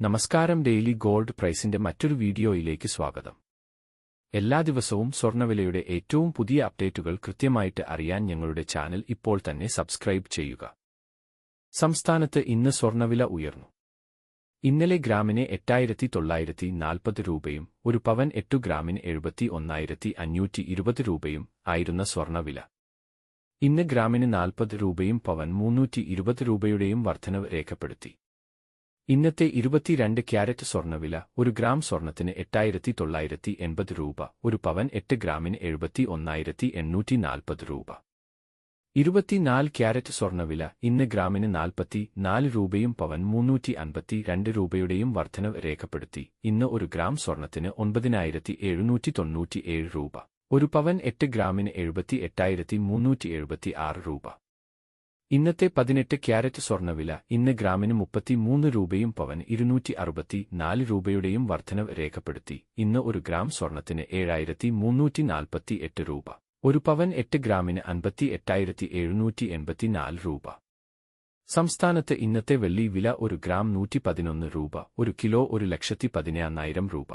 നമസ്കാരം daily gold പ്രൈസിന്റെ മറ്റൊരു വീഡിയോയിലേക്ക് സ്വാഗതം. എല്ലാ ദിവസവും സ്വർണവിലയുടെ ഏറ്റവും പുതിയ അപ്ഡേറ്റുകൾ കൃത്യമായിട്ട് അറിയാൻ ഞങ്ങളുടെ ചാനൽ ഇപ്പോൾ തന്നെ സബ്സ്ക്രൈബ് ചെയ്യുക. സംസ്ഥാനത്ത് ഇന്ന് സ്വർണവില ഉയർന്നു. ഇന്നലെ ഗ്രാമിന് എട്ടായിരത്തി തൊള്ളായിരത്തി നാൽപ്പത് രൂപയും ഒരു പവൻ എട്ടു ഗ്രാമിന് എഴുപത്തി ഒന്നായിരത്തി അഞ്ഞൂറ്റി ഇരുപത് രൂപയും ആയിരുന്ന സ്വർണവില ഇന്ന് ഗ്രാമിന് നാൽപ്പത് രൂപയും പവൻ മുന്നൂറ്റി ഇരുപത് രൂപയുടെയും വർധനവ് രേഖപ്പെടുത്തി. ഇന്നത്തെ ഇരുപത്തിരണ്ട് ക്യാരറ്റ് സ്വർണവില ഒരു ഗ്രാം സ്വർണത്തിന് എട്ടായിരത്തി തൊള്ളായിരത്തി എൺപത് രൂപ ഒരു പവൻ എട്ട് ഗ്രാമിന് എഴുപത്തി ഒന്നായിരത്തി എണ്ണൂറ്റി നാൽപ്പത് രൂപ. ഇരുപത്തിനാല് ക്യാരറ്റ് സ്വർണവില ഇന്ന് ഗ്രാമിന് നാൽപ്പത്തി നാല് രൂപയും പവൻ മുന്നൂറ്റി അൻപത്തി രണ്ട് രൂപയുടെയും വർധനവ് രേഖപ്പെടുത്തി. ഇന്ന് ഒരു ഗ്രാം സ്വർണത്തിന് ഒൻപതിനായിരത്തി എഴുന്നൂറ്റി തൊണ്ണൂറ്റി ഏഴ് രൂപ ഒരു പവൻ എട്ട് ഗ്രാമിന് എഴുപത്തി എട്ടായിരത്തി മുന്നൂറ്റി എഴുപത്തി ആറ് രൂപ. ഇന്നത്തെ പതിനെട്ട് ക്യാരറ്റ് സ്വർണവില ഇന്ന് ഗ്രാമിന് മുപ്പത്തിമൂന്ന് രൂപയും പവൻ ഇരുന്നൂറ്റി അറുപത്തി നാല് രൂപയുടെയും വർധനവ് രേഖപ്പെടുത്തി. ഇന്ന് ഒരു ഗ്രാം സ്വർണത്തിന് ഏഴായിരത്തി മുന്നൂറ്റി നാൽപ്പത്തി എട്ട് രൂപ. ഒരു പവൻ എട്ട് ഗ്രാമിന് അൻപത്തി എട്ടായിരത്തി എഴുന്നൂറ്റി എൺപത്തിനാല് രൂപ. സംസ്ഥാനത്ത് ഇന്നത്തെ വെള്ളി വില ഒരു ഗ്രാം നൂറ്റി പതിനൊന്ന് രൂപ. ഒരു കിലോ ഒരു ലക്ഷത്തി പതിനായിരം രൂപ.